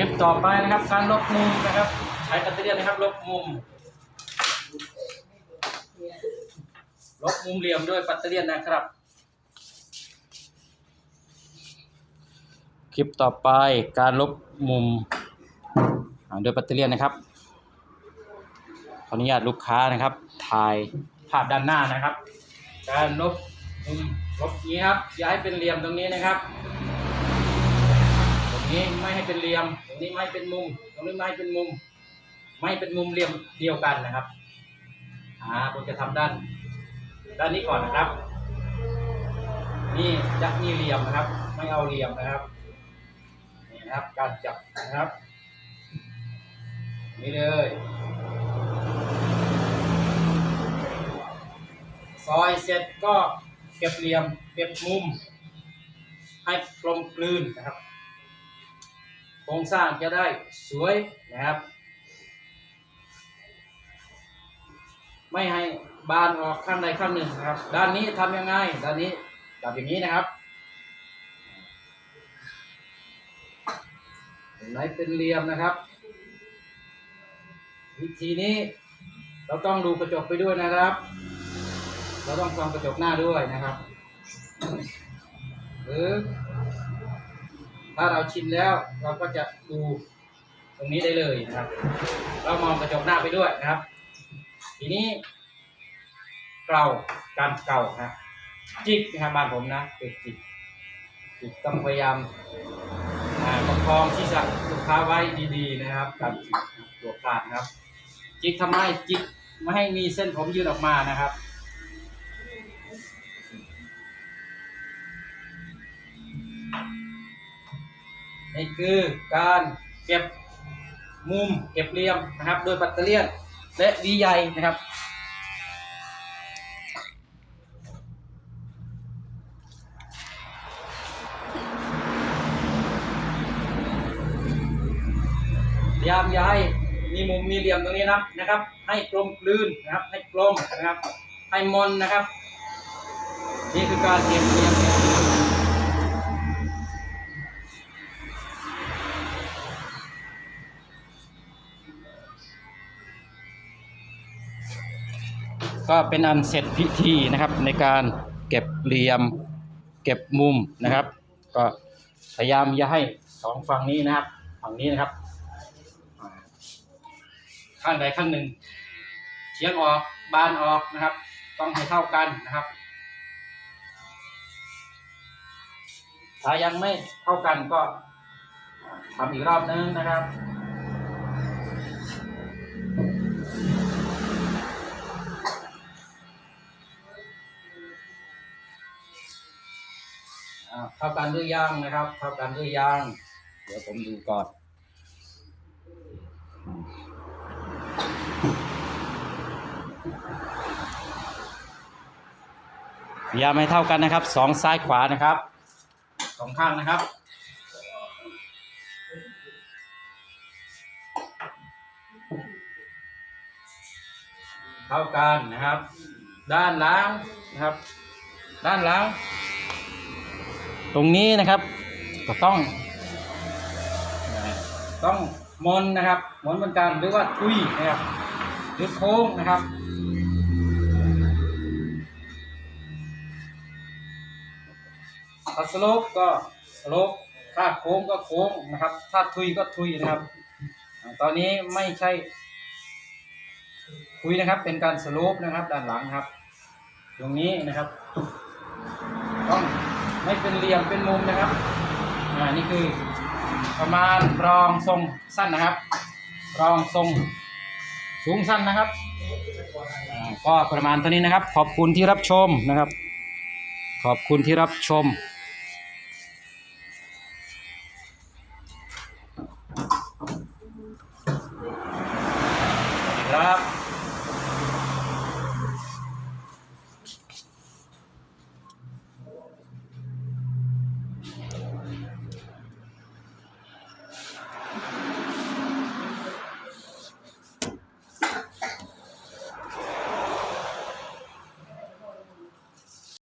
คลิปต่อไปนะครับ การลบมุมนะครับ ใช้แบตเตอรี่นะครับ ลบมุม ลบมุมเหลี่ยมด้วยแบตเตอรี่นะครับ คลิปต่อไปการลบมุมด้วยแบตเตอรี่นะครับขออนุญาตลูกค้านะครับ ถ่ายภาพด้านหน้านะครับ การลบมุมลบนี้ครับย่าให้เป็นเหลี่ยมตรงนี้นะครับ นี้ไม่ให้เป็นเหลี่ยม ตรงนี้ไม่ให้เป็นมุม ตรงนี้ไม่ให้เป็นมุม ไม่เป็นมุมเหลี่ยมเดียวกันนะครับ อ่าผมจะทำด้าน ด้านนี้ก่อนนะครับ นี่จะมีเหลี่ยมนะครับ ไม่เอาเหลี่ยมนะครับ นี่นะครับ การจับนะครับ นี่เลยซอยเสร็จก็เก็บเหลี่ยม เก็บมุม ให้กลมกลืนนะครับ ครงสร้างจะได้สวยนะครับ ไม่ให้บานออกข้างใดข้างหนึ่งนะครับ ด้านนี้ทำยังไง ด้านนี้จับอย่างนี้นะครับตรงไหนเป็นเหลี่ยมนะครับ วิธีนี้เราต้องดูกระจกไปด้วยนะครับ เราต้องส่องกระจกหน้าด้วยนะครับหรือ ถ้าเราชินแล้วเราก็จะดูตรงนี้ได้เลยนะครับ เรามองกระจกหน้าไปด้วยนะครับ ทีนี้เกลาการเกลานะจิกนะครับบ้านผมนะเป็นจิกจิกต้องพยายามอ่าประคองที่จะลูกค้าไว้ดีๆนะครับการจิกตัวขาดนะครับ จิกทำไมจิกไม่ให้มีเส้นผมยืดออกมานะครับ นี่คือการเก็บมุมเก็บเหลี่ยมนะครับโดยแบตเตอรี่ยนและวีใยนะครับยายามย้ายมีมุมมีเหลี่ยมตรงนี้นะครับนะครับ ให้กลมกลืนนะครับ ให้กลมนะครับ ให้มนนะครับ นี่คือการเก็บ ก็เป็นอันเสร็จพิธีนะครับ ในการเก็บเหลี่ยม เก็บมุมนะครับ ก็พยายามอย่าให้สองฝั่งนี้นะครับ ฝั่งนี้นะครับ ข้างใดข้างหนึ่งเฉียงออกบานออกนะครับ ต้องให้เท่ากันนะครับ ถ้ายังไม่เท่ากันก็ทำอีกรอบนึงนะครับ เท่ากันหรือยังนะครับเท่ากันหรือยังเดี๋ยวผมดูก่อนพยายามให้เท่ากันนะครับสองซ้ายขวานะครับสองข้างนะครับเท่ากันนะครับ ด้านหลังนะครับ ด้านหลัง ตรงนี้นะครับก็ต้อง ต้องมนนะครับมนเหมือนกันหรือว่าทุยนะครับหรือโค้งนะครับถ้าสโลปก็สโลปถ้าโค้งก็โค้งนะครับ ถ้าทุยก็ทุยนะครับ ตอนนี้ไม่ใช่ทุยนะครับ เป็นการสโลปนะครับ ด้านหลังครับ ตรงนี้นะครับ ต้อง ไม่เป็นเหลี่ยมเป็นมุมนะครับอ่านี่คือประมาณรองทรงสั้นนะครับ รองทรงสูงสั้นนะครับอ่าก็ประมาณตัวนี้นะครับ ขอบคุณที่รับชมนะครับ ขอบคุณที่รับชม